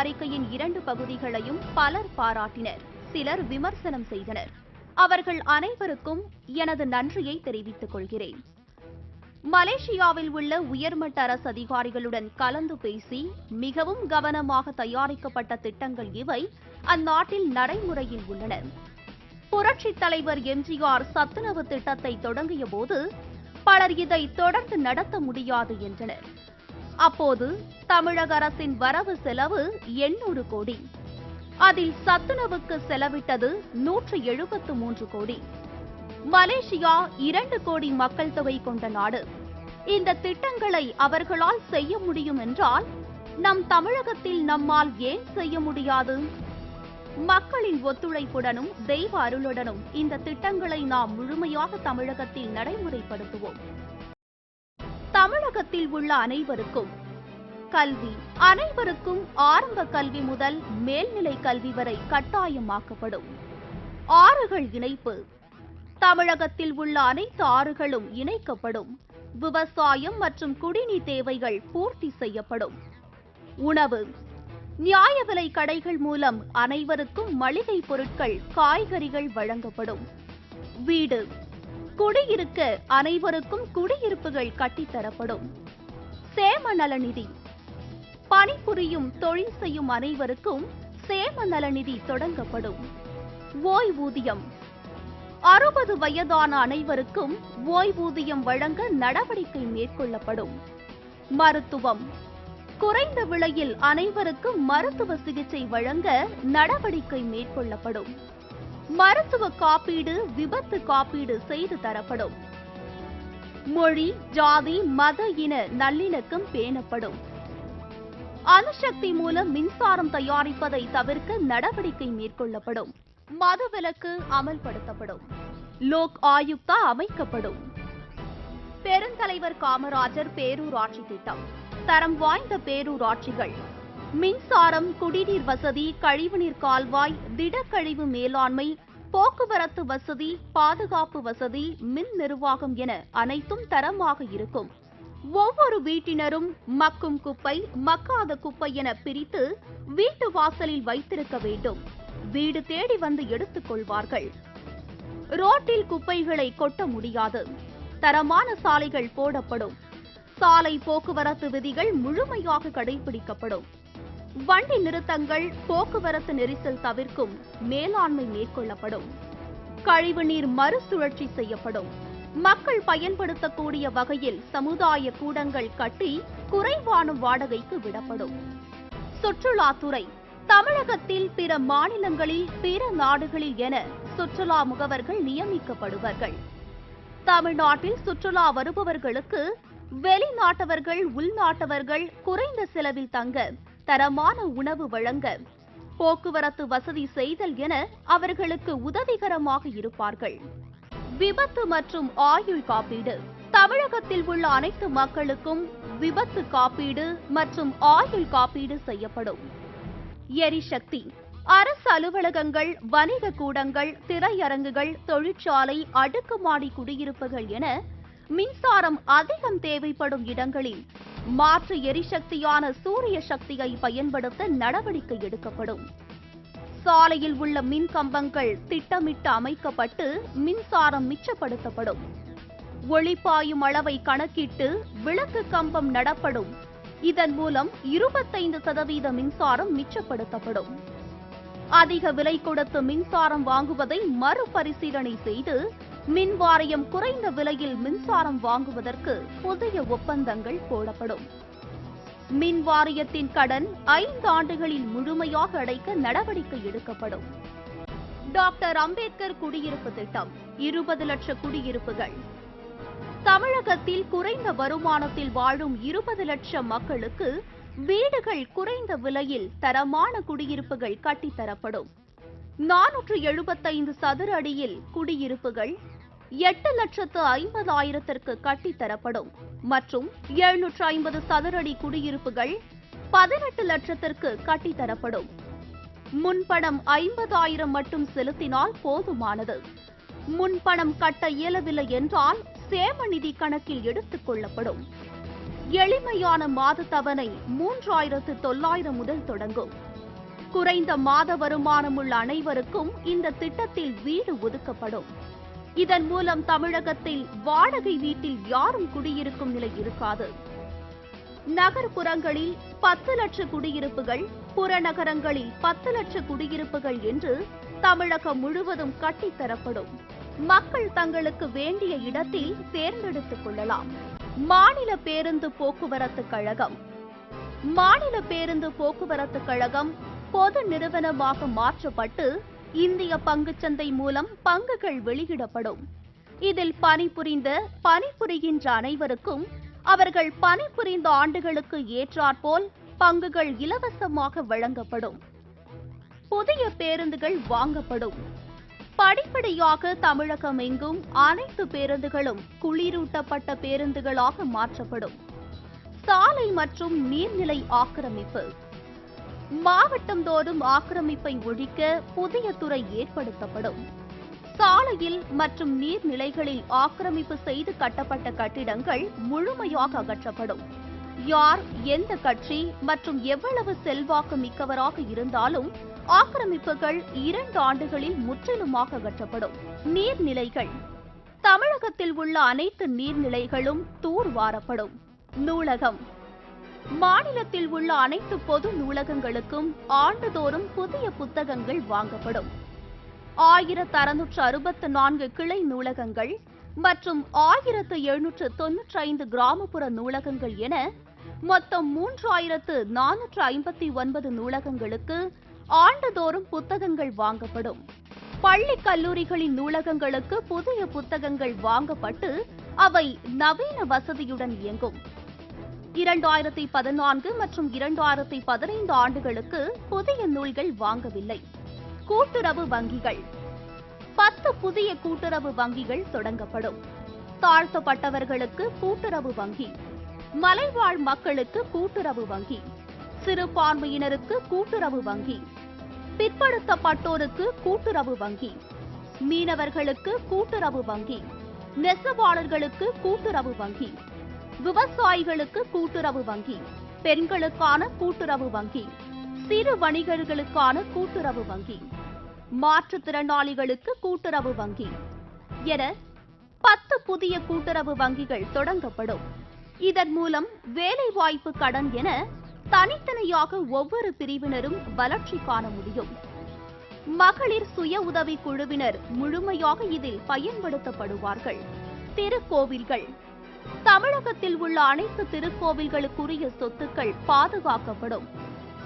அறிக்கையின் இரண்டு பகுதிகளையும் பலர் பாராட்டினர். சிலர் விமர்சனம் செய்தனர். அவர்கள் அனைவருக்கும் எனது நன்றியை தெரிவித்துக் கொள்கிறேன். மலேசியாவில் உள்ள உயர்மட்ட அரசு அதிகாரிகளுடன் கலந்து பேசி மிகவும் கவனமாக தயாரிக்கப்பட்ட திட்டங்கள் இவை அந்நாட்டில் நடைமுறையில் உள்ளன. புரட்சித் தலைவர் எம்ஜிஆர் சத்துணவு திட்டத்தை தொடங்கிய போது பலர் இதை தொடர்ந்து நடத்த முடியாது என்றனர். அப்போது தமிழக அரசின் வரவு செலவு எண்ணூறு கோடி. அதில் சத்துணவுக்கு செலவிட்டது நூற்று எழுபத்து மூன்று கோடி. மலேசியா இரண்டு கோடி மக்கள் தொகை கொண்ட நாடு. இந்த திட்டங்களை அவர்களால் செய்ய முடியும் என்றால் நம் தமிழகத்தில் நம்மால் ஏன் செய்ய முடியாது? மக்களின் ஒத்துழைப்புடனும் தெய்வ அருளுடனும் இந்த திட்டங்களை நாம் முழுமையாக தமிழகத்தில் நடைமுறைப்படுத்துவோம். தமிழகத்தில் உள்ள அனைவருக்கும் கல்வி அனைவருக்கும் ஆரம்ப கல்வி முதல் மேல்நிலை கல்வி வரை கட்டாயமாக்கப்படும். ஆறுகள் இணைப்பு. தமிழகத்தில் உள்ள அனைத்து ஆறுகளும் இணைக்கப்படும். விவசாயம் மற்றும் குடிநீர் தேவைகள் பூர்த்தி செய்யப்படும். உணவு. நியாய விலை கடைகள் மூலம் அனைவருக்கும் மளிகை பொருட்கள் காய்கறிகள் வழங்கப்படும். வீடு. குடியிருக்க அனைவருக்கும் குடியிருப்புகள் கட்டித்தரப்படும் சேம நலநிதி பணிபுரியும் தொழில் செய்யும் அனைவருக்கும் சேம நலநிதி தொடங்கப்படும். ஓய்வூதியம். அறுபது வயதான அனைவருக்கும் ஓய்வூதியம் வழங்க நடவடிக்கை மேற்கொள்ளப்படும். மருத்துவம். குறைந்த விலையில் அனைவருக்கும் மருத்துவ சிகிச்சை வழங்க நடவடிக்கை மேற்கொள்ளப்படும். மருத்துவ காப்பீடு விபத்து காப்பீடு செய்து தரப்படும். மொழி ஜாதி மத இன நல்லிணக்கம் பேணப்படும். அணுசக்தி மூலம் மின்சாரம் தயாரிப்பதை தவிர்க்க நடவடிக்கை மேற்கொள்ளப்படும். மதுவிலக்கு அமல்படுத்தப்படும். லோக் ஆயுக்தா அமைக்கப்படும். பெருந்தலைவர் காமராஜர் பேரூராட்சி திட்டம். தரம் வாய்ந்த பேரூராட்சிகள். மின்சாரம் குடிநீர் வசதி கழிவுநீர் கால்வாய் திடக்கழிவு மேலாண்மை போக்குவரத்து வசதி பாதுகாப்பு வசதி மின் நிர்வாகம் என அனைத்தும் தரமாக இருக்கும். ஒவ்வொரு வீட்டினரும் மக்கும் குப்பை மக்காத குப்பை என பிரித்து வீட்டு வாசலில் வைத்திருக்க வேண்டும். வீடு தேடி வந்து எடுத்துக் கொள்வார்கள். ரோட்டில் குப்பைகளை கொட்ட முடியாது. தரமான சாலைகள் போடப்படும். சாலை போக்குவரத்து விதிகள் முழுமையாக கடைபிடிக்கப்படும். வண்டி நிறுத்தங்கள் போக்குவரத்து நெரிசல் தவிர்க்கும் மேலாண்மை மேற்கொள்ளப்படும். கழிவுநீர் மறுசுழற்சி செய்யப்படும். மக்கள் பயன்படுத்தக்கூடிய வகையில் சமுதாய கூடங்கள் கட்டி குறைவான வாடகைக்கு விடப்படும். சுற்றுலாத்துறை தமிழகத்தில் பிற மாநிலங்களில் பிற நாடுகளில் என சுற்றுலா முகவர்கள் நியமிக்கப்படுவார்கள். தமிழ்நாட்டில் சுற்றுலா வருபவர்களுக்கு வெளிநாட்டவர்கள் உள்நாட்டவர்கள் குறைந்த செலவில் தங்க தரமான உணவு வழங்க போக்குவரத்து வசதி செய்தல் என அவர்களுக்கு உதவிகரமாக இருப்பார்கள். விபத்து மற்றும் ஆயுள் காப்பீடு தமிழகத்தில் உள்ள அனைத்து மக்களுக்கும் விபத்து காப்பீடு மற்றும் ஆயுள் காப்பீடு செய்யப்படும். எரிசக்தி அரசு அலுவலகங்கள் வணிக கூடங்கள் திரையரங்குகள் தொழிற்சாலை அடுக்குமாடி குடியிருப்புகள் என மின்சாரம் அதிகம் தேவைப்படும் இடங்களில் மாற்று எரிசக்தியான சூரிய சக்தியை பயன்படுத்த நடவடிக்கை எடுக்கப்படும். சாலையில் உள்ள மின் கம்பங்கள் திட்டமிட்டு அமைக்கப்பட்டு மின்சாரம் மிச்சப்படுத்தப்படும். ஒளிப்பாயும் அளவை கணக்கிட்டு விளக்கு கம்பம் நடப்படும். இதன் மூலம் இருபத்தைந்து சதவீத மின்சாரம் மிச்சப்படுத்தப்படும். அதிக விலை கொடுத்து மின்சாரம் வாங்குவதை மறுபரிசீலனை செய்து மின் வாரியம் குறைந்த விலையில் மின்சாரம் வாங்குவதற்கு புதிய ஒப்பந்தங்கள் போடப்படும். மின் வாரியத்தின் கடன் ஐந்து ஆண்டுகளில் முழுமையாக அடைக்க நடவடிக்கை எடுக்கப்படும். டாக்டர் அம்பேத்கர் குடியிருப்பு திட்டம் இருபது லட்ச குடியிருப்புகள். தமிழகத்தில் குறைந்த வருமானத்தில் வாழும் இருபது லட்சம் மக்களுக்கு வீடுகள் குறைந்த விலையில் தரமான குடியிருப்புகள் கட்டித்தரப்படும். நானூற்று எழுபத்தைந்து சதுர அடியில் குடியிருப்புகள் எட்டு லட்சத்து ஐம்பதாயிரத்திற்கு கட்டித்தரப்படும் மற்றும் எழுநூற்று ஐம்பது சதுரடி குடியிருப்புகள் பதினெட்டு லட்சத்திற்கு கட்டித்தரப்படும். முன்பணம் ஐம்பதாயிரம் மட்டும் செலுத்தினால் போதுமானது. முன்பணம் கட்ட இயலவில்லை என்றால் சேம நிதி கணக்கில் எடுத்துக் கொள்ளப்படும். எளிமையான மாத தவணை மூன்றாயிரத்து தொள்ளாயிரம் முதல் தொடங்கும். குறைந்த மாத வருமானம் உள்ள அனைவருக்கும் இந்த திட்டத்தில் வீடு ஒதுக்கப்படும். இதன் மூலம் தமிழகத்தில் வாடகை வீட்டில் யாரும் குடியிருக்கும் நிலை இருக்காது. நகர்ப்புறங்களில் பத்து லட்ச குடியிருப்புகள் புறநகரங்களில் பத்து லட்ச குடியிருப்புகள் என்று தமிழகம் முழுவதும் கட்டித்தரப்படும் மக்கள் தங்களுக்கு வேண்டிய இடத்தில் தேர்ந்தெடுத்துக் கொள்ளலாம். மாநில பேருந்து போக்குவரத்து கழகம். மாநில பேருந்து போக்குவரத்து கழகம் பொது நிறுவனமாக மாற்றப்பட்டு இந்திய பங்குச்சந்தை மூலம் பங்குகள் வெளியிடப்படும். இதில் பணிபுரிந்த பணிபுரிகின்ற அனைவருக்கும் அவர்கள் பணிபுரிந்த ஆண்டுகளுக்கு ஏற்றாற்போல் பங்குகள் இலவசமாக வழங்கப்படும். புதிய பேருந்துகள் வாங்கப்படும். படிப்படியாக தமிழகம் எங்கும் அனைத்து பேருந்துகளும் குளிரூட்டப்பட்ட பேருந்துகளாக மாற்றப்படும். சாலை மற்றும் நீர்நிலை ஆக்கிரமிப்பு. மாவட்டம் தோறும் ஆக்கிரமிப்பை ஒழிக்க புதிய துறை ஏற்படுத்தப்படும். சாலையில் மற்றும் நீர்நிலைகளில் ஆக்கிரமிப்பு செய்து கட்டப்பட்ட கட்டிடங்கள் முழுமையாக அகற்றப்படும். யார் எந்த கட்சி மற்றும் எவ்வளவு செல்வாக்கு மிக்கவராக இருந்தாலும் ஆக்கிரமிப்புகள் இரண்டு ஆண்டுகளில் முற்றிலுமாக அகற்றப்படும். நீர்நிலைகள். தமிழகத்தில் உள்ள அனைத்து நீர்நிலைகளும் தூர்வாரப்படும். நூலகம். மாநிலத்தில் உள்ள அனைத்து பொது நூலகங்களுக்கும் ஆண்டுதோறும் புதிய புத்தகங்கள் வாங்கப்படும். ஆயிரத்து அறுநூற்று அறுபத்து நான்கு கிளை நூலகங்கள் மற்றும் ஆயிரத்து எழுநூற்று தொன்னூற்றி ஐந்து கிராமப்புற நூலகங்கள் என மொத்தம் மூன்றாயிரத்து நானூற்று ஐம்பத்தி ஒன்பது நூலகங்களுக்கு ஆண்டுதோறும் புத்தகங்கள் வாங்கப்படும். பள்ளி கல்லூரிகளின் நூலகங்களுக்கு புதிய புத்தகங்கள் வாங்கப்பட்டு அவை நவீன வசதியுடன் இயங்கும். இரண்டாயிரத்தி பதினான்கு மற்றும் இரண்டாயிரத்தி பதினைந்து ஆண்டுகளுக்கு புதிய நூல்கள் வாங்கவில்லை. கூட்டுறவு வங்கிகள். பத்து புதிய கூட்டுறவு வங்கிகள் தொடங்கப்படும். தாழ்த்தப்பட்டவர்களுக்கு கூட்டுறவு வங்கி. மலைவாழ் மக்களுக்கு கூட்டுறவு வங்கி. சிறுபான்மையினருக்கு கூட்டுறவு வங்கி. பிற்படுத்தப்பட்டோருக்கு கூட்டுறவு வங்கி. மீனவர்களுக்கு கூட்டுறவு வங்கி. நெசவாளர்களுக்கு கூட்டுறவு வங்கி. விவசாயிகளுக்கு கூட்டுறவு வங்கி பெண்களுக்கான கூட்டுறவு வங்கி சிறு வணிகர்களுக்கான கூட்டுறவு வங்கி மாற்றுத்திறனாளிகளுக்கு கூட்டுறவு வங்கி என பத்து புதிய கூட்டுறவு வங்கிகள் தொடங்கப்படும். இதன் மூலம் வேலைவாய்ப்பு கடன் என தனித்தனியாக ஒவ்வொரு பிரிவினரும் வளர்ச்சி காண முடியும். மகளிர் சுய உதவி குழுவினர் முழுமையாக இதில் பயன்படுத்தப்படுவார்கள். திருக்கோவில்கள் தமிழகத்தில் உள்ள அனைத்து திருக்கோவில்களுக்குரிய சொத்துக்கள் பாதுகாக்கப்படும்.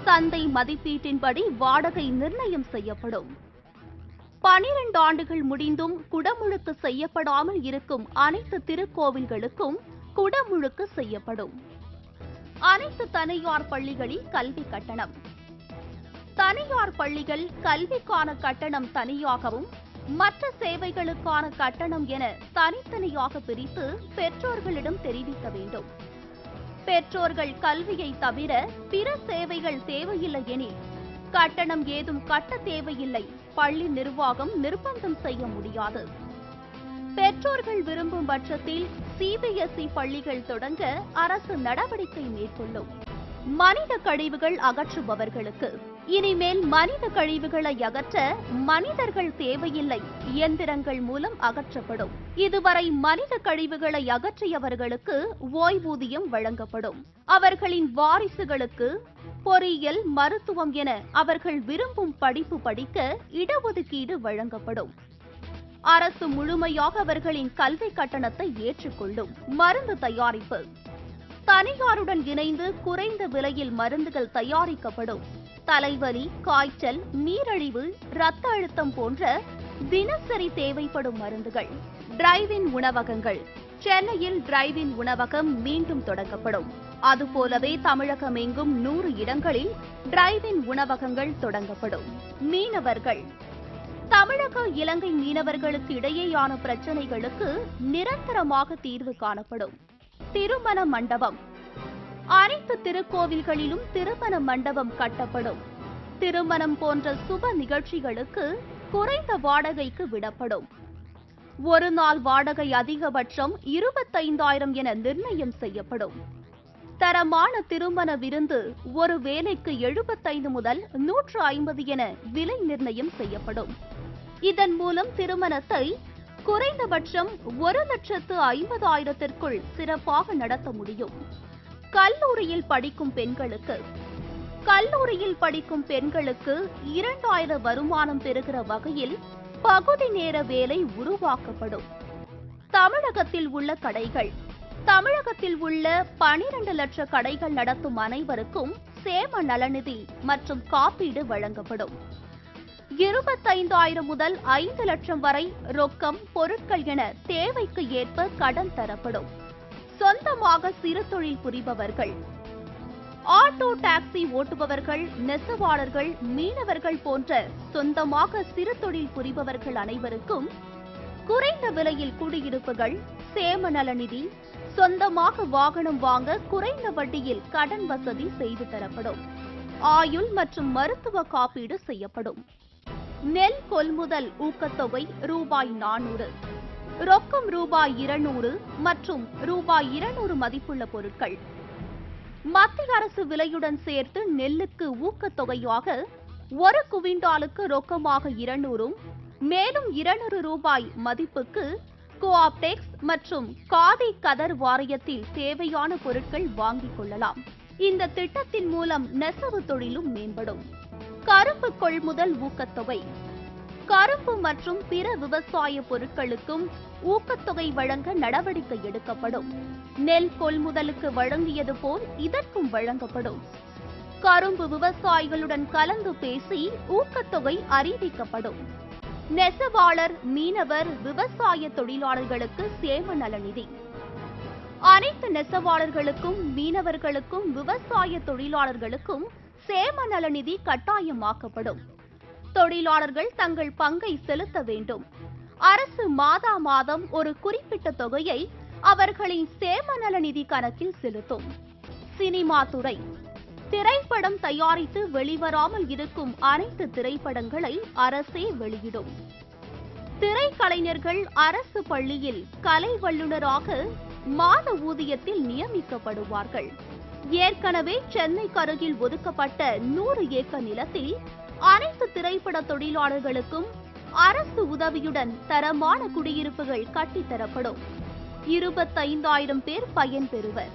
சந்தை மதிப்பீட்டின்படி வாடகை நிர்ணயம் செய்யப்படும். பனிரெண்டு ஆண்டுகள் முடிந்தும் குடமுழுக்கு செய்யப்படாமல் இருக்கும் அனைத்து திருக்கோவில்களுக்கும் குடமுழுக்கு செய்யப்படும். அனைத்து தனியார் பள்ளிகளில் கல்வி கட்டணம். தனியார் பள்ளிகள் கல்விக்கான கட்டணம் தனியாகவும் மற்ற சேவைகளுக்கான கட்டணம் என தனித்தனியாக பிரித்து பெற்றோர்களிடம் தெரிவிக்க வேண்டும். பெற்றோர்கள் கல்வியை தவிர பிற சேவைகள் தேவையில்லை எனில் கட்டணம் ஏதும் கட்ட தேவையில்லை பள்ளி நிர்வாகம் நிர்பந்தம் செய்ய முடியாது. பெற்றோர்கள் விரும்பும் பட்சத்தில் சிபிஎஸ்இ பள்ளிகள் தொடங்க அரசு நடவடிக்கை மேற்கொள்ளும். மனித கழிவுகள் அகற்றுபவர்களுக்கு இனிமேல் மனித கழிவுகளை அகற்ற மனிதர்கள் தேவையில்லை. இயந்திரங்கள் மூலம் அகற்றப்படும். இதுவரை மனித கழிவுகளை அகற்றியவர்களுக்கு ஓய்வூதியம் வழங்கப்படும். அவர்களின் வாரிசுகளுக்கு பொறியியல் மருத்துவம் என அவர்கள் விரும்பும் படிப்பு படிக்க இடஒதுக்கீடு வழங்கப்படும். அரசு முழுமையாக அவர்களின் கல்வி கட்டணத்தை ஏற்றுக்கொள்ளும். மருந்து தயாரிப்பு. தனியாருடன் இணைந்து குறைந்த விலையில் மருந்துகள் தயாரிக்கப்படும். தலைவலி காய்ச்சல் நீரழிவு இரத்த அழுத்தம் போன்ற தினசரி தேவைப்படும் மருந்துகள். டிரைவின் உணவகங்கள். சென்னையில் டிரைவின் உணவகம் மீண்டும் தொடங்கப்படும். அதுபோலவே தமிழகம் எங்கும் நூறு இடங்களில் டிரைவின் உணவகங்கள் தொடங்கப்படும். மீனவர்கள். தமிழக இலங்கை மீனவர்களுக்கு இடையேயான பிரச்சனைகளுக்கு நிரந்தரமாக தீர்வு காணப்படும். திருமண மண்டபம். அனைத்து திருக்கோவில்களிலும் திருமண மண்டபம் கட்டப்படும். திருமணம் போன்ற சுப நிகழ்ச்சிகளுக்கு குறைந்த வாடகைக்கு விடப்படும். ஒரு நாள் வாடகை அதிகபட்சம் இருபத்தைந்தாயிரம் என நிர்ணயம் செய்யப்படும். தரமான திருமண விருந்து ஒரு வேலைக்கு எழுபத்தைந்து முதல் நூற்று ஐம்பது என விலை நிர்ணயம் செய்யப்படும். இதன் மூலம் திருமணத்தை குறைந்தபட்சம் ஒரு லட்சத்து ஐம்பதாயிரத்திற்குள் சிறப்பாக நடத்த முடியும். கல்லூரியில் படிக்கும் பெண்களுக்கு. கல்லூரியில் படிக்கும் பெண்களுக்கு இரண்டாயிரம் வருமானம் பெறுகிற வகையில் பகுதி நேர வேலை உருவாக்கப்படும். தமிழகத்தில் உள்ள கடைகள். தமிழகத்தில் உள்ள பனிரண்டு லட்ச கடைகள் நடத்தும் அனைவருக்கும் சேம நலநிதி மற்றும் காப்பீடு வழங்கப்படும். இருபத்தைந்தாயிரம் முதல் ஐந்து லட்சம் வரை ரொக்கம் பொருட்கள் என தேவைக்கு ஏற்ப கடன் தரப்படும். சொந்தமாக சிறு தொழில் புரிபவர்கள். ஆட்டோ டாக்ஸி ஓட்டுபவர்கள் நெசவாளர்கள் மீனவர்கள் போன்ற சொந்தமாக சிறு தொழில் புரிபவர்கள் அனைவருக்கும் குறைந்த விலையில் குடியிருப்புகள் சேம நலநிதி சொந்தமாக வாகனம் வாங்க குறைந்த வட்டியில் கடன் வசதி செய்து தரப்படும். ஆயுள் மற்றும் மருத்துவ காப்பீடு செய்யப்படும். நெல் கொள்முதல் ஊக்கத்தொகை ரூபாய் நானூறு. ரொக்கம் ரூபாய் இருநூறு மற்றும் ரூபாய் இருநூறு மதிப்புள்ள பொருட்கள். மத்திய அரசு விலையுடன் சேர்த்து நெல்லுக்கு ஊக்கத்தொகையாக ஒரு குவிண்டாலுக்கு ரொக்கமாக இருநூறும் மேலும் இருநூறு ரூபாய் மதிப்புக்கு கோஆப்டெக்ஸ் மற்றும் காதி கதர் வாரியத்தில் தேவையான பொருட்கள் வாங்கிக் கொள்ளலாம். இந்த திட்டத்தின் மூலம் நெசவு தொழிலும் மேம்படும். கரும்பு கொள்முதல் ஊக்கத்தொகை. கரும்பு மற்றும் பிற விவசாய பொருட்களுக்கும் ஊக்கத்தொகை வழங்க நடவடிக்கை எடுக்கப்படும். நெல் கொள்முதலுக்கு வழங்கியது போல் இதற்கும் வழங்கப்படும். கரும்பு விவசாயிகளுடன் கலந்து பேசி ஊக்கத்தொகை அறிவிக்கப்படும். நெசவாளர் மீனவர் விவசாய தொழிலாளர்களுக்கு சேம நலநிதி அனைத்து நெசவாளர்களுக்கும் மீனவர்களுக்கும் விவசாய தொழிலாளர்களுக்கும் சேம நலநிதி கட்டாயமாக்கப்படும். தொழிலாளர்கள் தங்கள் பங்கை செலுத்த வேண்டும். அரசு மாதா மாதம் ஒரு குறிப்பிட்ட தொகையை அவர்களின் சேமநல நிதி கணக்கில் செலுத்தும். சினிமா துறை. திரைப்படம் தயாரித்து வெளிவராமல் இருக்கும் அனைத்து திரைப்படங்களை அரசே வெளியிடும். திரைக்கலைஞர்கள் அரசு பள்ளியில் கலை வல்லுநராக மாத ஊதியத்தில் நியமிக்கப்படுவார்கள். ஏற்கனவே சென்னைக்கு அருகில் ஒதுக்கப்பட்ட நூறு ஏக்கர் நிலத்தில் அனைத்து திரைப்பட தொழிலாளர்களுக்கும் அரசு உதவியுடன் தரமான குடியிருப்புகள் கட்டித்தரப்படும். இருபத்தைந்தாயிரம் பேர் பயன்பெறுவர்.